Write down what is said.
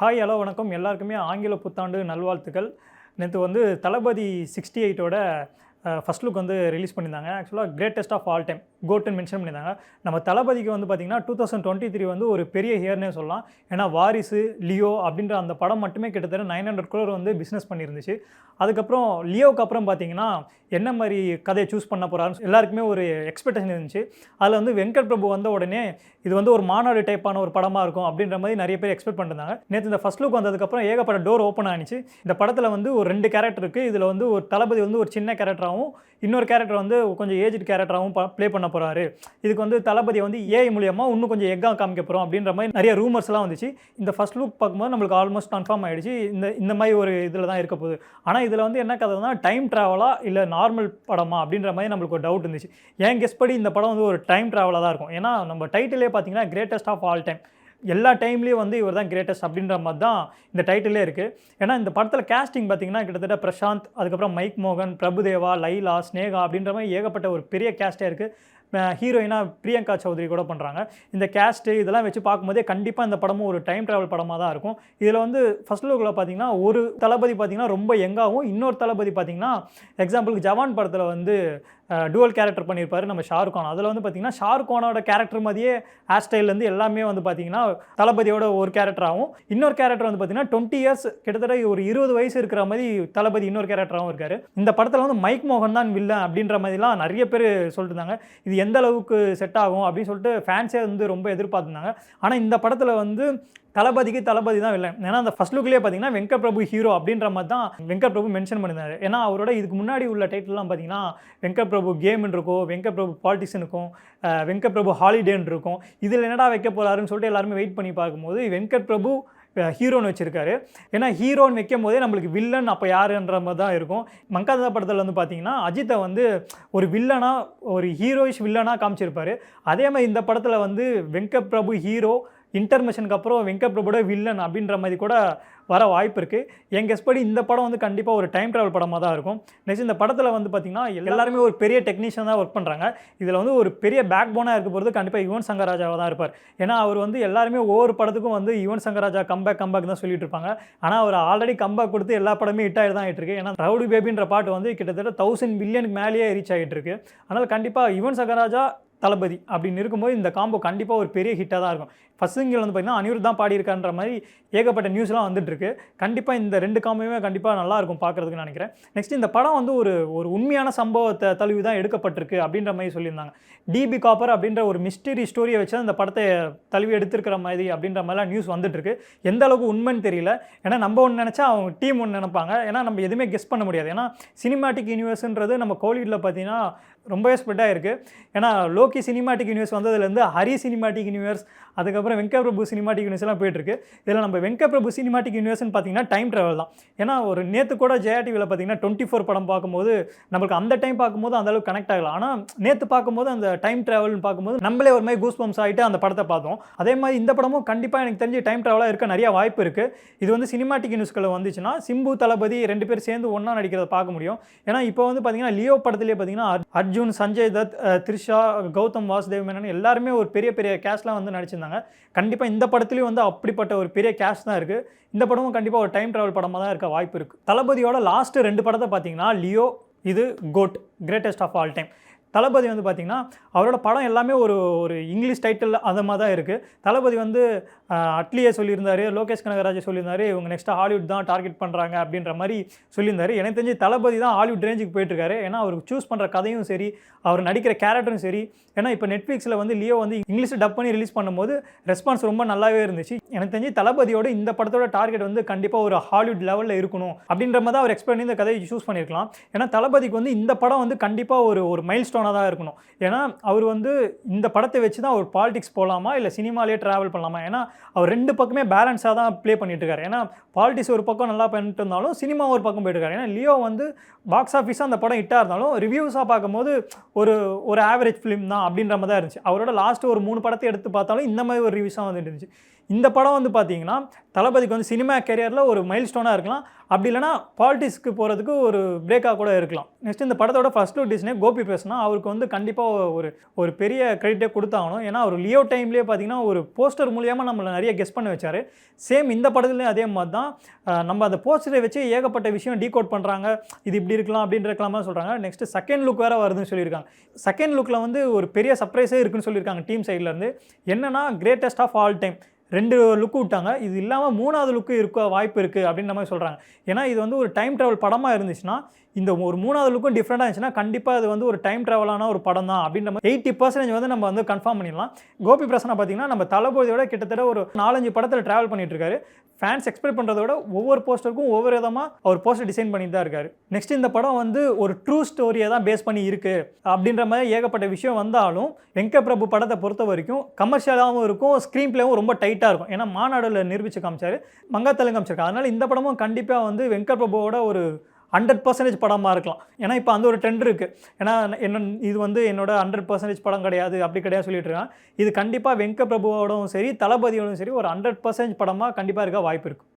Hi hello வணக்கம். எல்லாருக்குமே ஆங்கில புத்தாண்டு நல்வாழ்த்துக்கள். நேற்று வந்து தளபதி சிக்ஸ்டி எயிட்டோட ஃபஸ்ட் லுக் வந்து ரிலீஸ் பண்ணியிருந்தாங்க. ஆக்சுவலாக கிரேட்டஸ்ட் ஆஃப் ஆல் டைம் கோட்டுன்னு மென்ஷன் பண்ணியிருந்தாங்க. நம்ம தளபதிக்கு வந்து பார்த்திங்கன்னா டூ தௌசண்ட் டுவெண்ட்டி த்ரீ வந்து ஒரு பெரிய ஹியர்னே சொல்லலாம். ஏன்னா வாரிசு லியோ அப்படின்ற அந்த படம் மட்டுமே கிட்டத்தட்ட நைன் ஹண்ட்ரட் க்ரோர் வந்து பிஸ்னஸ் பண்ணியிருந்துச்சு. அதுக்கப்புறம் லியோவுக்கு அப்புறம் பார்த்தீங்கன்னா என்ன மாதிரி கதையை சூஸ் பண்ண போகிறாருன்னு எல்லாருக்குமே ஒரு எக்ஸ்பெக்டேஷன் இருந்துச்சு. அதில் வந்து வெங்கட் பிரபு வந்த உடனே இது வந்து ஒரு மாநாடு டைப்பான ஒரு படமாக இருக்கும் அப்படின்ற மாதிரி நிறைய பேர் எக்ஸ்பெக்ட் பண்ணிருந்தாங்க. நேற்று இந்த ஃபஸ்ட் லுக் வந்ததுக்கப்புறம் ஏகப்பட்ட டோர் ஓப்பன் ஆனிச்சு இந்த படத்தில் வந்து ஒரு ரெண்டு கேரக்டர் இருக்குது இதில் வந்து ஒரு தளபதி வந்து ஒரு சின்ன கேரக்டராகவும் இன்னொரு கேரக்டர் வந்து கொஞ்சம் ஏஜ்டு கேரக்டராகவும் ப்ளே பண்ண போகிறாரு இதுக்கு வந்து தளபதி வந்து ஏஐ மூலியமாக இன்னும் கொஞ்சம் எக்காக காமிக்க போகிறோம் அப்படின்ற மாதிரி நிறைய ரூமர்ஸ்லாம் வந்துச்சு. இந்த ஃபஸ்ட் லுக் பார்க்கும்போது நம்மளுக்கு ஆல்மோஸ்ட் கன்ஃபார்ம் ஆகிடுச்சு இந்த இந்த மாதிரி ஒரு இதில் தான் இருக்க போகுது. ஆனால் இதில் வந்து என்ன கதைனா டைம் ட்ராவலாக இல்லை நார்மல் படமா அப்படின்ற மாதிரி நம்மளுக்கு ஒரு டவுட் இருந்துச்சு. ஏன் கெஸ் படி இந்த படம் வந்து ஒரு டைம் ட்ராவலாக தான் இருக்கும். ஏன்னா நம்ம டைட்டிலே பார்த்தீங்கன்னா கிரேட்டஸ்ட் ஆஃப் ஆல் டைம் எல்லா டைம்லேயும் வந்து இவர் தான் கிரேட்டஸ்ட் அப்படின்ற மாதிரி தான் இந்த டைட்டிலே இருக்குது ஏன்னா இந்த படத்தில் கேஸ்டிங் பார்த்தீங்கன்னா கிட்டத்தட்ட பிரசாந்த் அதுக்கப்புறம் மைக் மோகன் பிரபுதேவா லைலா ஸ்னேகா அப்படின்ற மாதிரி ஏகப்பட்ட ஒரு பெரிய கேஸ்டே இருக்குது ஹீரோயினாக பிரியங்கா சௌத்ரி கூட பண்ணுறாங்க இந்த கேஸ்ட்டு இதெல்லாம் வச்சு பார்க்கும்போதே கண்டிப்பாக இந்த படமும் ஒரு டைம் ட்ராவல் படமாக தான் இருக்கும். இதில் வந்து ஃபர்ஸ்ட் லுக்கில் பார்த்தீங்கன்னா ஒரு தளபதி பார்த்திங்கன்னா ரொம்ப யங்காகவும் இன்னொரு தளபதி பார்த்திங்கன்னா எக்ஸாம்பிளுக்கு ஜவான் படத்தில் வந்து டுவல் கேரக்டர் பண்ணியிருப்பார் நம்ம ஷாருக் கான் அதில் வந்து பார்த்தீங்கன்னா ஷாருக் கானோட கேரக்டர் மாதிரியே ஹேர் ஸ்டைல்லேருந்து எல்லாமே வந்து பார்த்தீங்கன்னா தளபதியோட ஒரு கேரக்டராகவும் இன்னொரு கேரக்டர் வந்து பார்த்தீங்கன்னா டுவெண்ட்டி இயர்ஸ் கிட்டத்தட்ட ஒரு இருபது வயசு இருக்கிற மாதிரி தளபதி இன்னொரு கேரக்டராகவும் இருக்கார். இந்த படத்தில் வந்து மைக் மோகன் தான் வில்லன் அப்படின்ற மாதிரிலாம் நிறைய பேர் சொல்லிட்டு இருந்தாங்க. இது எந்த அளவுக்கு செட் ஆகும் அப்படின்னு சொல்லிட்டு ஃபேன்ஸே வந்து ரொம்ப எதிர்பார்த்துருந்தாங்க. ஆனால் இந்த படத்தில் வந்து தளபதிக்கு தளபதி தான் இல்லை ஏன்னா அந்த ஃபர்ஸ்ட் லுக்லேயே பார்த்தீங்கன்னா வெங்கட் பிரபு ஹீரோ அப்படின்ற மாதிரி தான் வெங்கட் பிரபு மென்ஷன் பண்ணியிருந்தாரு ஏன்னா அவரோட இதுக்கு முன்னாடி உள்ள டைட்டில்லாம் பார்த்தீங்கன்னா வெங்கட் பிரபு கேம்னு இருக்கும் வெங்கட் பிரபு பாலிட்டிக்ஸ் இருக்கும் வெங்கட் பிரபு ஹாலிடேன்னு இருக்கும். இதில் என்னடா வைக்க போகிறாருன்னு சொல்லிட்டு எல்லாருமே வெயிட் பண்ணி பார்க்கும்போது வெங்கட் பிரபு ஹீரோன்னு வச்சுருக்காரு. ஏன்னா ஹீரோன்னு வைக்கும் போதே நம்மளுக்கு வில்லன் அப்போ யாருன்ற மாதிரி தான் இருக்கும். மங்காதா படத்தில் வந்து பார்த்தீங்கன்னா அஜித்தை வந்து ஒரு வில்லனாக ஒரு ஹீரோயிஷ் வில்லனாக காமிச்சிருப்பாரு. அதே மாதிரி இந்த படத்தில் வந்து வெங்கட் பிரபு ஹீரோ இன்டர்மிஷனுக்கு அப்புறம் வெங்கட்புரபுட வில்லன் அப்படின்ற மாதிரி கூட வர வாய்ப்பு இருக்குது என் கெஸ் படி இந்த படம் வந்து கண்டிப்பாக ஒரு டைம் ட்ராவல் படமாக தான் இருக்கும். நெக்ஸ்ட் இந்த படத்தில் வந்து பார்த்திங்கன்னா எல்லாருமே ஒரு பெரிய டெக்னீஷியன் தான் ஒர்க் பண்ணுறாங்க இதில் வந்து ஒரு பெரிய பேக் போனாக இருக்க போகிறது கண்டிப்பாக யுவன் சங்கர் ராஜாவாக தான் இருப்பார். ஏன்னா அவர் வந்து எல்லாருமே ஒவ்வொரு படத்துக்கும் வந்து யுவன் சங்கர் ராஜா கம்பேக் கம்பேக் தான் சொல்லிட்டு இருப்பாங்க. ஆனால் அவர் ஆல்ரெடி கம்பேக் கொடுத்து எல்லா படமே ஹிட் ஆகிட்டு தான் ஆகிட்டு இருக்கு. ஏன்னா ரவுடி பேபின்ற பாட்டு வந்து கிட்டத்தட்ட தௌசண்ட் மில்லியனுக்கு மேலேயே ரீச் ஆகிட்டு இருக்கு. அதனால் கண்டிப்பாக யுவன் சங்கர் ராஜா தளபதி அப்படின்னு இருக்கும்போது இந்த காம்போ கண்டிப்பாக ஒரு பெரிய ஹிட்டாக தான் இருக்கும். ஃபஸ்ட் சிங்கிள் வந்து பார்த்தீங்கன்னா அனிருத் தான் பாடியிருக்கான்ற மாதிரி ஏகப்பட்ட நியூஸ்லாம் வந்துட்டுருக்கு கண்டிப்பாக இந்த ரெண்டு காம்போமே கண்டிப்பாக நல்லா இருக்கும் பார்க்குறதுக்கு நினைக்கிறேன். நெக்ஸ்ட் இந்த படம் வந்து ஒரு ஒரு உண்மையான சம்பவத்தை தழுவி தான் எடுக்கப்பட்டிருக்கு அப்படின்ற மாதிரி சொல்லியிருந்தாங்க. டிபி காப்பர் அப்படின்ற ஒரு மிஸ்டரி ஸ்டோரியை வச்சு அந்த படத்தை தழுவி எடுத்திருக்கிற மாதிரி அப்படின்ற மாதிரிலாம் நியூஸ் வந்துட்டுருக்கு எந்த அளவுக்கு உண்மைன்னு தெரியல. ஏன்னா நம்ம ஒன்று நினச்சா அவங்க டீம் ஒன்று நினைப்பாங்க. ஏன்னா நம்ம எதுவுமே கெஸ் பண்ண முடியாது. ஏன்னா சினிமாட்டிக் யூனிவர்ஸ்ன்றது நம்ம கோலிவுட்டில் பார்த்தீங்கன்னா ரொம்பவே ஸ்ப்ரெட்டாக இருக்குது ஏன்னா லோக்கி சினிமாட்டிக் யூனிவர்ஸ் வந்ததுலேருந்து ஹரி சினிமாட்டிக் யூனிவர்ஸ் அதுக்கப்புறம் வெங்கட் பிரபு சினிமாட்டிக் யூனிவர்ஸ்லாம் போயிட்டுருக்கு. இதில் நம்ம வெங்க பிரபு சினிமாட்டிக் யூனிவர்ஸ்னு பார்த்தீங்கன்னா டைம் ட்ராவல் தான். ஏன்னா ஒரு நேற்று கூட ஜெயா டிவியில் பார்த்தீங்கன்னா டுவெண்ட்டி ஃபோர் படம் பார்க்கும்போது நம்மளுக்கு அந்த டைம் பார்க்கும்போது அந்த அளவுக்கு கனெக்ட் ஆகலாம் ஆனால் நேற்று பார்க்கும்போது அந்த டைம் ட்ராவல்னு பார்க்கும்போது நம்மளே ஒரு மாதிரி கூஸ் பம்ஸ் ஆகிட்டு அந்த படத்தை பார்த்தோம். அதே மாதிரி இந்த படமும் கண்டிப்பாக எனக்கு தெரிஞ்சு டைம் ட்ராவலாக இருக்க நிறைய வாய்ப்பு இருக்குது இது வந்து சினிமாட்டிக் யூனிவர்ஸ்களை வந்துச்சுன்னா சிம்பு தளபதி ரெண்டு பேர் சேர்ந்து ஒன்றா நடிக்கிறத பார்க்க முடியும். ஏன்னா இப்போ வந்து பார்த்தீங்கன்னா லியோ படத்துலேயே பார்த்தீங்கன்னா அர்- அர்ஜுன் சஞ்சய் தத் த்ரிஷா கௌதம் வாசுதேவ் மேனன் எல்லாருமே ஒரு பெரிய பெரிய கேஷ்லாம் வந்து நடிச்சிருந்தாங்க. கண்டிப்பாக இந்த படத்துலையும் வந்து அப்படிப்பட்ட ஒரு பெரிய கேஷ் தான் இருக்குது இந்த படமும் கண்டிப்பாக ஒரு டைம் ட்ராவல் படமாக தான் இருக்க வாய்ப்பு இருக்குது தளபதியோட லாஸ்ட்டு ரெண்டு படத்தை பார்த்தீங்கன்னா லியோ இது GOAT greatest of all time Thalapathy வந்து பார்த்திங்கன்னா அவரோட படம் எல்லாமே ஒரு ஒரு இங்கிலீஷ் டைட்டில் அந்த மாதிரி தான் இருக்குது தளபதி வந்து அட்லியே சொல்லியிருந்தாரு லோகேஷ் கனகராஜ் சொல்லியிருந்தாரு இவங்க நெக்ஸ்ட் ஹாலிவுட் தான் டார்கெட் பண்ணுறாங்க அப்படின்ற மாதிரி சொல்லியிருந்தாரு. எனக்கு தெரிஞ்சு தளபதி தான் ஹாலிவுட் ரேஞ்சுக்கு போயிட்டுருக்காரு. ஏன்னா அவருக்கு சூஸ் பண்ணுற கதையும் சரி அவர் நடிக்கிற கேரக்டரும் சரி. ஏன்னா இப்போ நெட்ஃப்ளிக்ஸில் வந்து லியோ வந்து இங்கிலீஷ் டப் பண்ணி ரிலீஸ் பண்ணும்போது ரெஸ்பான்ஸ் ரொம்ப நல்லாவே இருந்துச்சு. எனக்கு தெரிஞ்சு தளபதியோட இந்த படத்தோட டார்கெட் வந்து கண்டிப்பாக ஒரு ஹாலிவுட் லெவலில் இருக்கணும் அப்படின்ற மாதிரி தான் அவர் எக்ஸ்பிளைன் பண்ணி இந்த கதையை சூஸ் பண்ணியிருக்கலாம். ஏன்னா தளபதிக்கு வந்து இந்த படம் வந்து கண்டிப்பாக ஒரு ஒரு மைல் ஸ்டோனாக தான் இருக்கணும். ஏன்னா அவர் வந்து இந்த படத்தை வச்சு தான் ஒரு பாலிடிக்ஸ் போகலாமா இல்லை சினிமாலே ட்ராவல் பண்ணலாமா? ஏன்னா அவர் ரெண்டு பக்கமே பேலன்ஸாக தான் ப்ளே பண்ணிட்டு இருக்காரு ஏன்னா பாலிட்டிக்ஸ் ஒரு பக்கம் நல்லா பண்ணிட்டு இருந்தாலும் சினிமா ஒரு பக்கம் போயிட்டுருக்காரு. ஏன்னா லியோ வந்து பாக்ஸ் ஆஃபீஸாக அந்த படம் ஹிட்டாக இருந்தாலும் ரிவ்யூஸாக பார்க்கும்போது ஒரு ஒரு ஆவரேஜ் ஃபிலிம் தான் அப்படின்ற மாதிரி தான் இருந்துச்சு. அவரோட லாஸ்ட் ஒரு மூணு படத்தை எடுத்து பார்த்தாலும் இந்த மாதிரி ஒரு ரிவ்யூஸாக வந்துட்டு இருந்துச்சு. இந்த படம் வந்து பார்த்தீங்கன்னா தளபதிக்கு வந்து சினிமா கேரியரில் ஒரு மைல் ஸ்டோனாக இருக்கலாம். அப்படி இல்லைனா பாலிட்டிக்ஸ்க்கு போகிறதுக்கு ஒரு பிரேக்காக கூட இருக்கலாம். நெக்ஸ்ட் இந்த படத்தோட ஃபர்ஸ்ட் லுக் டிஸ்னே கோபி பேசுனா அவருக்கு வந்து கண்டிப்பாக ஒரு ஒரு பெரிய கிரெடிட்டே கொடுத்தாகணும். ஏன்னா அவர் லியோ டைம்லேயே பார்த்தீங்கன்னா ஒரு போஸ்டர் மூலியமாக நம்மளை நிறைய கெஸ் பண்ண வச்சார். சேம் இந்த படத்துலேயும் அதே மாதிரி தான் நம்ம அந்த போஸ்டரை வச்சு ஏகப்பட்ட விஷயம் டீகோட் பண்ணுறாங்க இது இப்படி இருக்கலாம் அப்படின்ற இருக்கலாமா சொல்கிறாங்க நெக்ஸ்ட் செகண்ட் லுக் வேறு வருதுன்னு சொல்லியிருக்காங்க. செகண்ட் லுக்கில் வந்து ஒரு பெரிய சர்ப்ரைஸே இருக்குன்னு சொல்லியிருக்காங்க டீம் சைட்லேருந்து என்னென்னா கிரேட்டஸ்ட் ஆஃப் ஆல் டைம் ரெண்டு லுக்கு விட்டாங்க. இது இல்லாமல் மூணாவது லுக்கு இருக்க வாய்ப்பு இருக்குது அப்படின்ற மாதிரி சொல்கிறாங்க ஏன்னா இது வந்து ஒரு டைம் ட்ராவல் படமாக இருந்துச்சுன்னா இந்த ஒரு மூணாவது லுக்கும் டிஃப்ரெண்ட்டாக இருந்துச்சுன்னா கண்டிப்பாக அது வந்து ஒரு டைம் ட்ராவலான ஒரு படம் தான் அப்படின்ற மாதிரி எயிட்டி பர்சன்டேஜ் வந்து நம்ம வந்து கன்ஃபார்ம் பண்ணிடலாம். கோபி பிரசனை பார்த்தீங்கன்னா நம்ம தளபதியோட கிட்டத்தட்ட ஒரு நாலஞ்சு படத்தில் ட்ராவல் பண்ணிட்டு இருக்காரு. ஃபேன்ஸ் எக்ஸ்பெக்ட் பண்ணுறத விட ஒவ்வொரு போஸ்டருக்கும் ஒவ்வொரு விதமாக அவர் போஸ்டர் டிசைன் பண்ணி தான் இருக்காரு. நெக்ஸ்ட் இந்த படம் வந்து ஒரு ட்ரூ ஸ்டோரியை தான் பேஸ் பண்ணி இருக்குது அப்படின்ற மாதிரி ஏகப்பட்ட விஷயம் வந்தாலும் வெங்கட் பிரபு படத்தை பொறுத்த வரைக்கும் கமர்ஷியலாகவும் இருக்கும் ஸ்க்ரீன் பிளேவும் ரொம்ப டைட்டாக இருக்கும். ஏன்னா மாநாடுல நிரூபிச்சு காமிச்சார். மங்காத்தலம் காமிச்சிருக்காரு அதனால இந்த படமும் கண்டிப்பாக வந்து வெங்கட் பிரபுவோட ஒரு ஹண்ட்ரட் பர்சன்டேஜ் படமாக இருக்கலாம். ஏன்னா இப்போ அந்த ஒரு ட்ரெண்ட் இருக்குது ஏன்னா என்ன இது வந்து என்னோட ஹண்ட்ரட் பர்சன்டேஜ் படம் கிடையாது அப்படி கிடையாது சொல்லிட்டு இருக்கான் இது கண்டிப்பாக வெங்க பிரபுவோடவும் சரி தளபதியோடும் சரி ஒரு ஹண்ட்ரட் பர்சன்டேஜ் படமாக கண்டிப்பாக இருக்க வாய்ப்பு இருக்குது